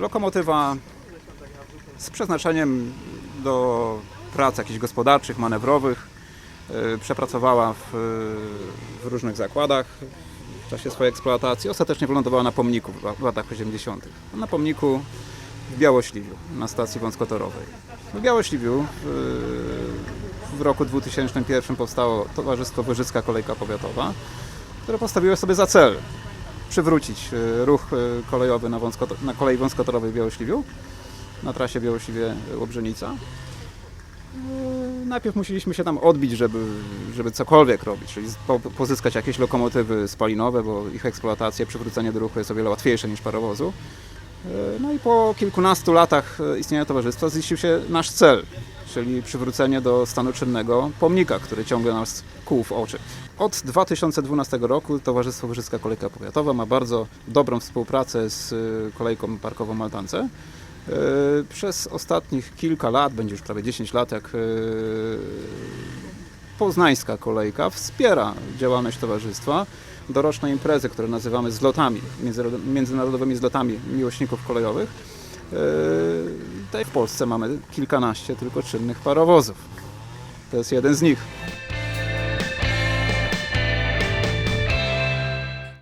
Lokomotywa z przeznaczeniem do prac jakichś gospodarczych, manewrowych. y, Przepracowała w, w różnych zakładach w czasie swojej eksploatacji. Ostatecznie wylądowała na pomniku w latach 80. Na pomniku w Białośliwiu, na stacji wąskotorowej. W Białośliwiu w, w roku 2001 powstało Towarzystwo Wyżycka Kolejka Powiatowa, które postawiło sobie za cel przywrócić y, ruch y, kolejowy na, wąskoto- na kolei wąskotorowej w Białośliwiu, na trasie Białośliwie-Łobrzenica. Y, Najpierw musieliśmy się tam odbić, żeby, żeby cokolwiek robić, czyli po, pozyskać jakieś lokomotywy spalinowe, bo ich eksploatacja, przywrócenie do ruchu jest o wiele łatwiejsze niż parowozu. No i po kilkunastu latach y, istnienia towarzystwa ziścił się nasz cel, czyli przywrócenie do stanu czynnego pomnika, który ciągle nas kłuł w oczy. Od 2012 roku Towarzystwo Wyżycka Kolejka Powiatowa ma bardzo dobrą współpracę z y, kolejką parkową Maltance. Y, Przez ostatnich kilka lat, będzie już prawie 10 lat, jak poznańska kolejka wspiera działalność towarzystwa. Doroczne imprezy, które nazywamy zlotami, międzynarodowymi zlotami miłośników kolejowych. Yy, Tutaj w Polsce mamy kilkanaście tylko czynnych parowozów. To jest jeden z nich.